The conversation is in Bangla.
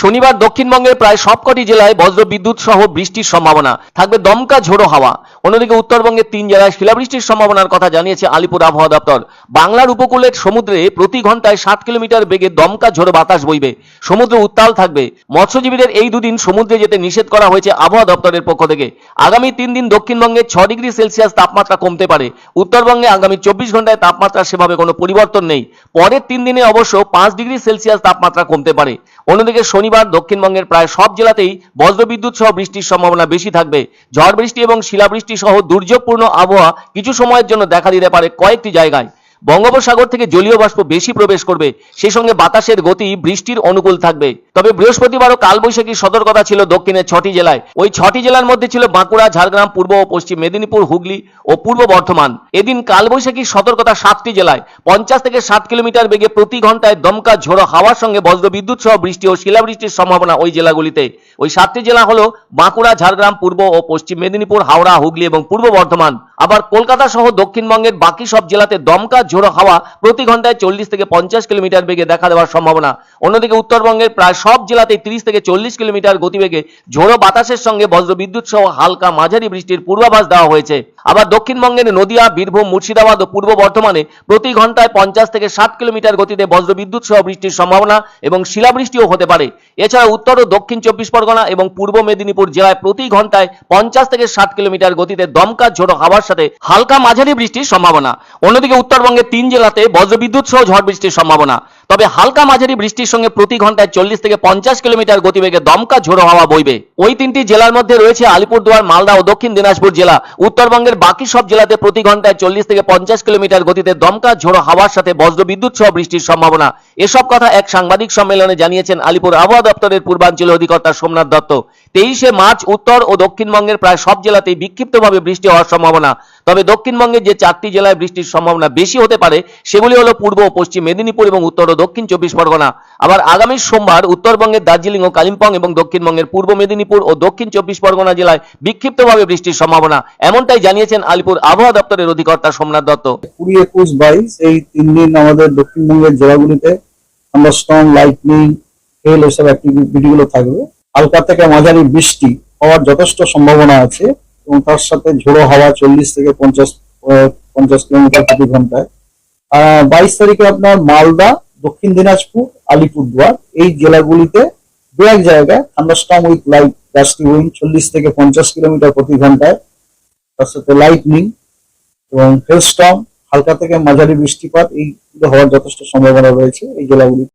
শনিবার দক্ষিণবঙ্গের প্রায় সবকটি জেলায় বজ্র বিদ্যুৎ সহ বৃষ্টির সম্ভাবনা। থাকবে দমকা ঝোড়ো হাওয়া। অন্যদিকে উত্তরবঙ্গের তিন জেলায় শিলাবৃষ্টির সম্ভাবনার কথা জানিয়েছে আলিপুর আবহাওয়া দপ্তর। বাংলার উপকূলের সমুদ্রে প্রতি ঘন্টায় সাত কিলোমিটার বেগে দমকা ঝোড়ো বাতাস বইবে। সমুদ্র উত্তাল থাকবে। মৎস্যজীবীদের এই দুদিন সমুদ্রে যেতে নিষেধ করা হয়েছে আবহাওয়া দপ্তরের পক্ষ থেকে। আগামী তিন দিন দক্ষিণবঙ্গে ছ ডিগ্রি সেলসিয়াস তাপমাত্রা কমতে পারে। উত্তরবঙ্গে আগামী চব্বিশ ঘন্টায় তাপমাত্রা সেভাবে কোনো পরিবর্তন নেই। পরের তিন দিনে অবশ্য পাঁচ ডিগ্রি সেলসিয়াস তাপমাত্রা কমতে পারে। অন্যদিকে শনিবার দক্ষিণবঙ্গের প্রায় সব জেলাতেই বজ্রবিদ্যুৎ সহ বৃষ্টির সম্ভাবনা বেশি থাকবে। ঝড় বৃষ্টি এবং শিলাবৃষ্টি সহ দুর্যোগপূর্ণ আবহাওয়া কিছু সময়ের জন্য দেখা দিতে পারে কয়েকটি জায়গায়। বঙ্গোপসাগর থেকে জলীয় বাষ্প বেশি প্রবেশ করবে সেই সঙ্গে বাতাসের গতি বৃষ্টির অনুকূল থাকবে। তবে বৃহস্পতিবারও কালবৈশাখীর সতর্কতা ছিল দক্ষিণের ছটি জেলায়। ওই ছটি জেলার মধ্যে ছিল বাঁকুড়া, ঝাড়গ্রাম, পূর্ব ও পশ্চিম মেদিনীপুর, হুগলি ও পূর্ব বর্ধমান। এদিন কালবৈশাখীর সতর্কতা সাতটি জেলায়। পঞ্চাশ থেকে ষাট কিলোমিটার বেগে প্রতি ঘন্টায় দমকা ঝোড়ো হাওয়ার সঙ্গে বজ্র বিদ্যুৎ সহ বৃষ্টি ও শিলাবৃষ্টির সম্ভাবনা ওই জেলাগুলিতে। ওই সাতটি জেলা হলো বাঁকুড়া, ঝাড়গ্রাম, পূর্ব ও পশ্চিম মেদিনীপুর, হাওড়া, হুগলি এবং পূর্ব বর্ধমান। আবার কলকাতা সহ দক্ষিণবঙ্গের বাকি সব জেলাতে দমকা ঝোড়ো হাওয়া প্রতি ঘন্টায় চল্লিশ থেকে পঞ্চাশ কিলোমিটার বেগে দেখা দেওয়ার সম্ভাবনা। অন্যদিকে উত্তরবঙ্গের প্রায় সব জেলাতে তিরিশ থেকে চল্লিশ কিলোমিটার গতিবেগে ঝোড়ো বাতাসের সঙ্গে বজ্র বিদ্যুৎ সহ হালকা মাঝারি বৃষ্টির পূর্বাভাস দেওয়া হয়েছে। আবার দক্ষিণবঙ্গের নদিয়া, বীরভূম, মুর্শিদাবাদ ও পূর্ব বর্ধমানে প্রতি ঘন্টায় পঞ্চাশ থেকে ষাট কিলোমিটার গতিতে বজ্র বিদ্যুৎ সহ বৃষ্টির সম্ভাবনা এবং শিলাবৃষ্টিও হতে পারে। এছাড়া উত্তর ও দক্ষিণ চব্বিশ পরগনা এবং পূর্ব মেদিনীপুর জেলায় প্রতি ঘন্টায় পঞ্চাশ থেকে ষাট কিলোমিটার গতিতে দমকা ঝোড়ো হাওয়ার সাথে হালকা মাঝারি বৃষ্টির সম্ভাবনা। অন্যদিকে উত্তরবঙ্গের তিন জেলাতে বজ্রবিদ্যুৎ সহ ঝড় বৃষ্টির সম্ভাবনা। তবে হালকা মাঝারি বৃষ্টির সঙ্গে প্রতি ঘন্টায় চল্লিশ থেকে পঞ্চাশ কিলোমিটার গতিবেগে দমকা ঝোড়ো হাওয়া বইবে। ওই তিনটি জেলার মধ্যে রয়েছে আলিপুরদুয়ার, মালদা ও দক্ষিণ দিনাজপুর জেলা। উত্তরবঙ্গের বাকি সব জেলাতে প্রতি ঘন্টায় চল্লিশ থেকে পঞ্চাশ কিলোমিটার গতিতে দমকা ঝোড়ো হাওয়ার সাথে বজ্র বিদ্যুৎ সহ বৃষ্টির সম্ভাবনা। এসব কথা এক সাংবাদিক সম্মেলনে জানিয়েছেন আলিপুর আবহাওয়া দপ্তরের পূর্বাঞ্চল অধিকর্তা সোমনাথ দত্ত। তেইশে মার্চ উত্তর ও দক্ষিণবঙ্গের প্রায় সব জেলাতেই বিক্ষিপ্তভাবে বৃষ্টি হওয়ার সম্ভাবনা। তবে দক্ষিণবঙ্গের যে চারটি জেলায় বৃষ্টির সম্ভাবনা বেশি হতে পারে, সেগুলি হলো পূর্ব ও পশ্চিম মেদিনীপুর এবং উত্তর ও দক্ষিণ চব্বিশ পরগনা। আবার আগামী সোমবার উত্তরবঙ্গের দার্জিলিং ও কালিম্পং এবং দক্ষিণবঙ্গের পূর্ব মেদিনীপুর ও দক্ষিণ চব্বিশ পরগনা জেলায় বিক্ষিপ্তভাবে বৃষ্টির সম্ভাবনা, এমনটাই জানিয়েছেন আলিপুর আবহাওয়া দপ্তরের অধিকর্তা সোমনাথ দত্ত। কুড়ি একুশ বাইশ, এই তিন দিন আমাদের দক্ষিণবঙ্গের জেলাগুলিতে আমরা থান্ডারস্টর্ম লাইটনিং হেল এসব অ্যাক্টিভিটি গুলো থাকবে। হালকা থেকে মাঝারি বৃষ্টি হওয়ার যথেষ্ট সম্ভাবনা আছে। এবং তার সাথে ঝোড়ো হাওয়া চল্লিশ থেকে পঞ্চাশ পঞ্চাশ কিলোমিটার প্রতি ঘন্টায়। বাইশ তারিখে আপনার মালদা, দক্ষিণ দিনাজপুর, আলিপুরদুয়ার, এই জেলাগুলিতে দু এক জায়গায় thunderstorm with light gusty wind চল্লিশ থেকে পঞ্চাশ কিলোমিটার প্রতি ঘন্টায়। তার সাথে লাইটনিং এবং হেলস্টর্ম হালকা থেকে মাঝারি বৃষ্টিপাত, এই হওয়ার যথেষ্ট সম্ভাবনা রয়েছে এই জেলাগুলি